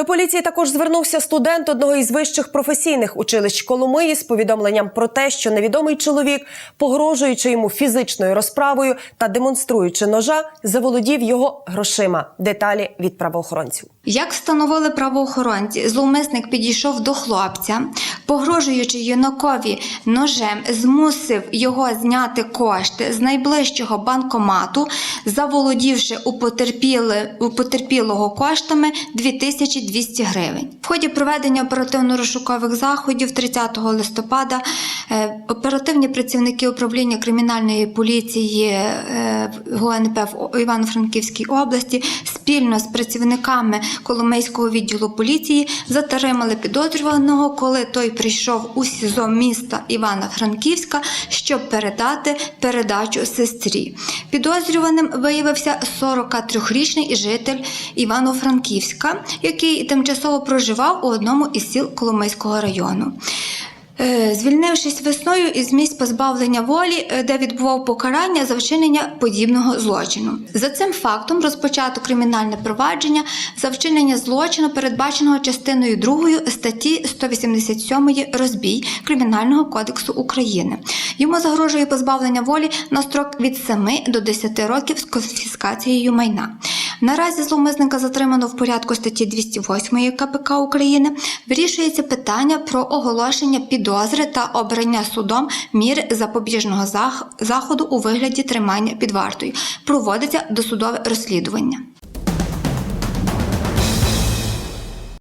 До поліції також звернувся студент одного із вищих професійних училищ Коломиї з повідомленням про те, що невідомий чоловік, погрожуючи йому фізичною розправою та демонструючи ножа, заволодів його грошима. Деталі від правоохоронців. Як встановили правоохоронці, зловмисник підійшов до хлопця, погрожуючи юнакові ножем, змусив його зняти кошти з найближчого банкомату, заволодівши у, у потерпілого коштами 2200 гривень. В ході проведення оперативно-розшукових заходів 30 листопада е, оперативні працівники управління кримінальної поліції е, ГУНП в Івано-Франківській області спільно з працівниками Коломийського відділу поліції затримали підозрюваного, коли той прийшов у СІЗО міста Івано-Франківська, щоб передати передачу сестрі. Підозрюваним виявився 43-річний житель Івано-Франківська, який тимчасово проживав у одному із сіл Коломийського району. Е, Звільнившись весною із місць позбавлення волі, е, де відбував покарання за вчинення подібного злочину. За цим фактом розпочато кримінальне провадження за вчинення злочину, передбаченого частиною 2 статті 187 розбій Кримінального кодексу України. Йому загрожує позбавлення волі на строк від 7 до 10 років з конфіскацією майна. Наразі зловмисника затримано в порядку статті 208 КПК України. Вирішується питання про оголошення підозри та обрання судом міри запобіжного зах- заходу у вигляді тримання під вартою. Проводиться досудове розслідування.